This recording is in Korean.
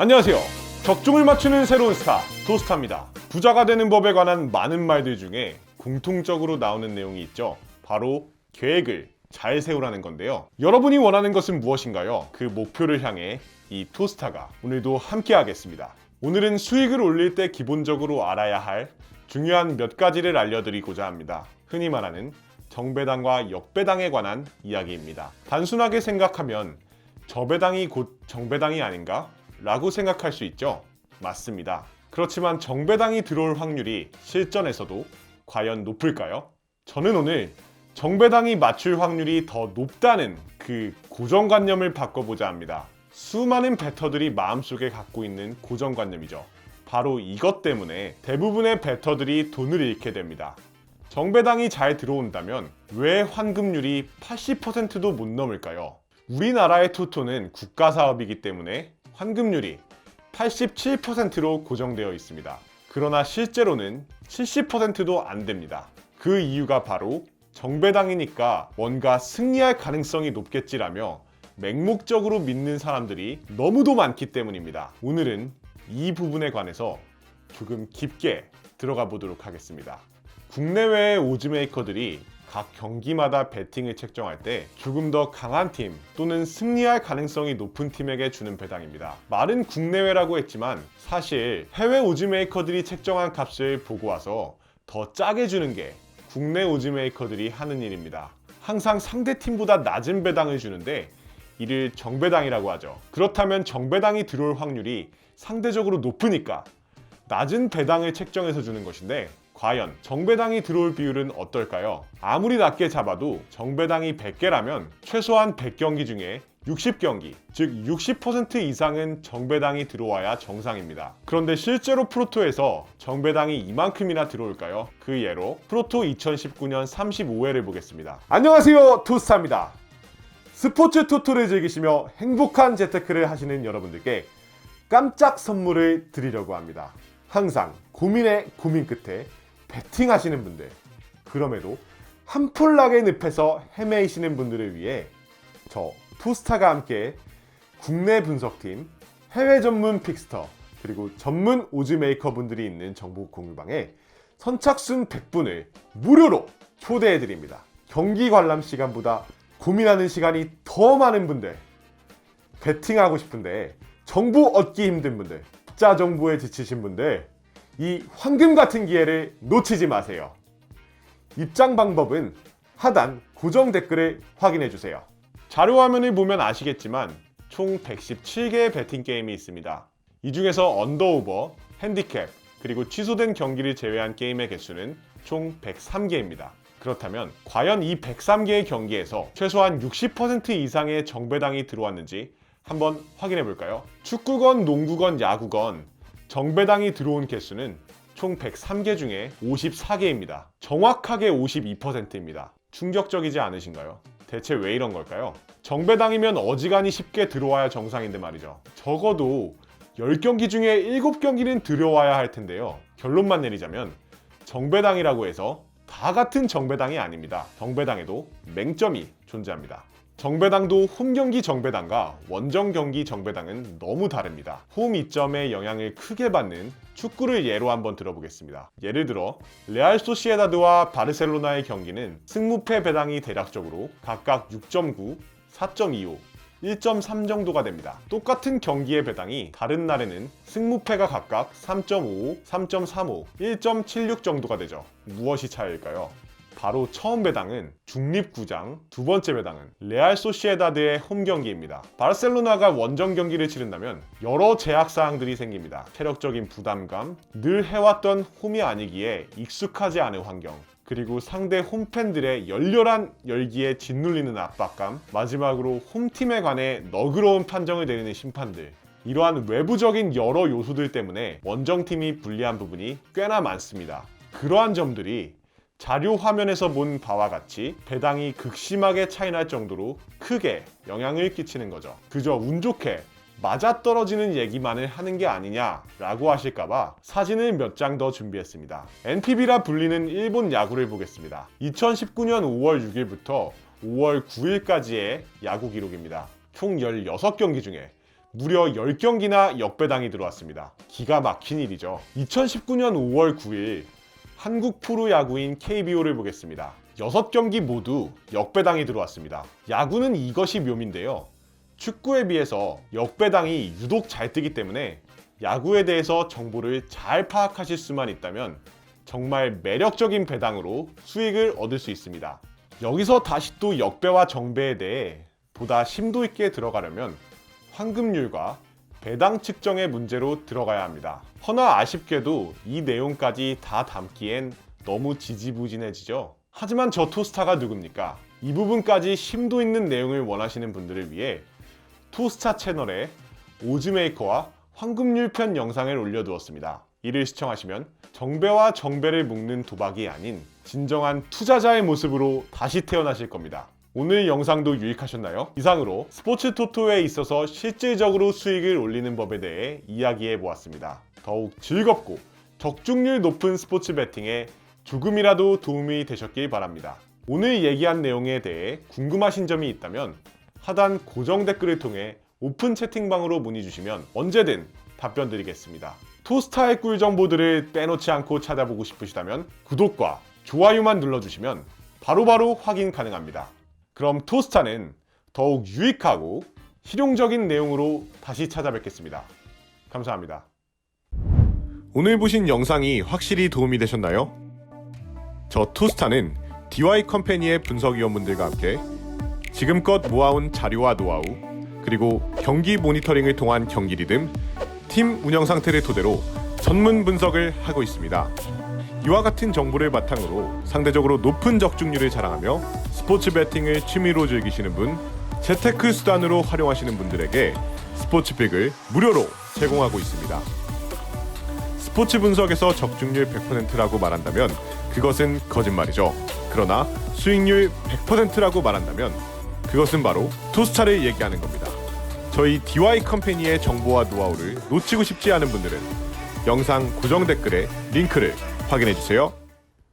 안녕하세요. 적중을 맞추는 새로운 스타 토스타입니다. 부자가 되는 법에 관한 많은 말들 중에 공통적으로 나오는 내용이 있죠. 바로 계획을 잘 세우라는 건데요. 여러분이 원하는 것은 무엇인가요? 그 목표를 향해 이 토스타가 오늘도 함께 하겠습니다. 오늘은 수익을 올릴 때 기본적으로 알아야 할 중요한 몇 가지를 알려드리고자 합니다. 흔히 말하는 정배당과 역배당에 관한 이야기입니다. 단순하게 생각하면 저배당이 곧 정배당이 아닌가? 라고 생각할 수 있죠. 맞습니다. 그렇지만 정배당이 들어올 확률이 실전에서도 과연 높을까요? 저는 오늘 정배당이 맞출 확률이 더 높다는 그 고정관념을 바꿔보자 합니다. 수많은 베터들이 마음속에 갖고 있는 고정관념이죠. 바로 이것 때문에 대부분의 베터들이 돈을 잃게 됩니다. 정배당이 잘 들어온다면 왜 환급률이 80%도 못 넘을까요? 우리나라의 토토는 국가 사업이기 때문에 환급률이 87%로 고정되어 있습니다. 그러나 실제로는 70%도 안 됩니다. 그 이유가 바로 정배당이니까 뭔가 승리할 가능성이 높겠지라며 맹목적으로 믿는 사람들이 너무도 많기 때문입니다. 오늘은 이 부분에 관해서 조금 깊게 들어가 보도록 하겠습니다. 국내외의 오즈메이커들이 각 경기마다 배팅을 책정할 때 조금 더 강한 팀 또는 승리할 가능성이 높은 팀에게 주는 배당입니다. 말은 국내외라고 했지만 사실 해외 오즈 메이커들이 책정한 값을 보고 와서 더 짜게 주는 게 국내 오즈 메이커들이 하는 일입니다. 항상 상대 팀보다 낮은 배당을 주는데 이를 정배당이라고 하죠. 그렇다면 정배당이 들어올 확률이 상대적으로 높으니까 낮은 배당을 책정해서 주는 것인데 과연 정배당이 들어올 비율은 어떨까요? 아무리 낮게 잡아도 정배당이 100개라면 최소한 100경기 중에 60경기, 즉 60% 이상은 정배당이 들어와야 정상입니다. 그런데 실제로 프로토에서 정배당이 이만큼이나 들어올까요? 그 예로 프로토 2019년 35회를 보겠습니다. 안녕하세요, 토스타입니다. 스포츠 토토를 즐기시며 행복한 재테크를 하시는 여러분들께 깜짝 선물을 드리려고 합니다. 항상 고민에 고민 끝에 베팅하시는 분들, 그럼에도 한풀나게 늪에서 헤매이시는 분들을 위해 저 투스타가 함께 국내 분석팀, 해외 전문 픽스터, 그리고 전문 오즈 메이커 분들이 있는 정보 공유방에 선착순 100분을 무료로 초대해 드립니다. 경기 관람 시간보다 고민하는 시간이 더 많은 분들, 베팅하고 싶은데 정보 얻기 힘든 분들, 자 정보에 지치신 분들, 이 황금 같은 기회를 놓치지 마세요. 입장 방법은 하단 고정 댓글을 확인해 주세요. 자료 화면을 보면 아시겠지만 총 117개의 베팅 게임이 있습니다. 이 중에서 언더오버, 핸디캡, 그리고 취소된 경기를 제외한 게임의 개수는 총 103개입니다. 그렇다면 과연 이 103개의 경기에서 최소한 60% 이상의 정배당이 들어왔는지 한번 확인해 볼까요? 축구건, 농구건, 야구건 정배당이 들어온 개수는 총 103개 중에 54개입니다. 정확하게 52%입니다. 충격적이지 않으신가요? 대체 왜 이런 걸까요? 정배당이면 어지간히 쉽게 들어와야 정상인데 말이죠. 적어도 10경기 중에 7경기는 들어와야 할 텐데요. 결론만 내리자면 정배당이라고 해서 다 같은 정배당이 아닙니다. 정배당에도 맹점이 존재합니다. 정배당도 홈 경기 정배당과 원정 경기 정배당은 너무 다릅니다. 홈 이점에 영향을 크게 받는 축구를 예로 한번 들어보겠습니다. 예를 들어 레알 소시에다드와 바르셀로나의 경기는 승무패 배당이 대략적으로 각각 6.9, 4.25, 1.3 정도가 됩니다. 똑같은 경기의 배당이 다른 날에는 승무패가 각각 3.5, 3.35, 1.76 정도가 되죠. 무엇이 차이일까요? 바로 처음 배당은 중립구장, 두 번째 배당은 레알 소시에다드의 홈 경기입니다. 바르셀로나가 원정 경기를 치른다면 여러 제약 사항들이 생깁니다. 체력적인 부담감, 늘 해왔던 홈이 아니기에 익숙하지 않은 환경, 그리고 상대 홈팬들의 열렬한 열기에 짓눌리는 압박감, 마지막으로 홈팀에 관해 너그러운 판정을 내리는 심판들. 이러한 외부적인 여러 요소들 때문에 원정팀이 불리한 부분이 꽤나 많습니다. 그러한 점들이 자료 화면에서 본 바와 같이 배당이 극심하게 차이날 정도로 크게 영향을 끼치는 거죠. 그저 운 좋게 맞아떨어지는 얘기만을 하는 게 아니냐라고 하실까봐 사진을 몇 장 더 준비했습니다. NPB라 불리는 일본 야구를 보겠습니다. 2019년 5월 6일부터 5월 9일까지의 야구 기록입니다. 총 16경기 중에 무려 10경기나 역배당이 들어왔습니다. 기가 막힌 일이죠. 2019년 5월 9일 한국 프로야구인 KBO를 보겠습니다. 6경기 모두 역배당이 들어왔습니다. 야구는 이것이 묘미인데요. 축구에 비해서 역배당이 유독 잘 뜨기 때문에 야구에 대해서 정보를 잘 파악하실 수만 있다면 정말 매력적인 배당으로 수익을 얻을 수 있습니다. 여기서 다시 또 역배와 정배에 대해 보다 심도 있게 들어가려면 환급률과 배당 측정의 문제로 들어가야 합니다. 허나 아쉽게도 이 내용까지 다 담기엔 너무 지지부진해지죠. 하지만 저 토스타가 누굽니까? 이 부분까지 심도 있는 내용을 원하시는 분들을 위해 토스타 채널에 오즈메이커와 황금률 편 영상을 올려두었습니다. 이를 시청하시면 정배와 정배를 묶는 도박이 아닌 진정한 투자자의 모습으로 다시 태어나실 겁니다. 오늘 영상도 유익하셨나요? 이상으로 스포츠 토토에 있어서 실질적으로 수익을 올리는 법에 대해 이야기해 보았습니다. 더욱 즐겁고 적중률 높은 스포츠 베팅에 조금이라도 도움이 되셨길 바랍니다. 오늘 얘기한 내용에 대해 궁금하신 점이 있다면 하단 고정 댓글을 통해 오픈 채팅방으로 문의 주시면 언제든 답변 드리겠습니다. 토스타의 꿀 정보들을 빼놓지 않고 찾아보고 싶으시다면 구독과 좋아요만 눌러주시면 바로바로 확인 가능합니다. 그럼 토스타는 더욱 유익하고 실용적인 내용으로 다시 찾아뵙겠습니다. 감사합니다. 오늘 보신 영상이 확실히 도움이 되셨나요? 저 투스타는 DY 컴퍼니의 분석위원분들과 함께 지금껏 모아온 자료와 노하우 그리고 경기 모니터링을 통한 경기 리듬, 팀 운영 상태를 토대로 전문 분석을 하고 있습니다. 이와 같은 정보를 바탕으로 상대적으로 높은 적중률을 자랑하며 스포츠 베팅을 취미로 즐기시는 분, 재테크 수단으로 활용하시는 분들에게 스포츠백을 무료로 제공하고 있습니다. 스포츠 분석에서 적중률 100%라고 말한다면 그것은 거짓말이죠. 그러나 수익률 100%라고 말한다면 그것은 바로 토스차를 얘기하는 겁니다. 저희 DY 컴퍼니의 정보와 노하우를 놓치고 싶지 않은 분들은 영상 고정 댓글에 링크를 확인해 주세요.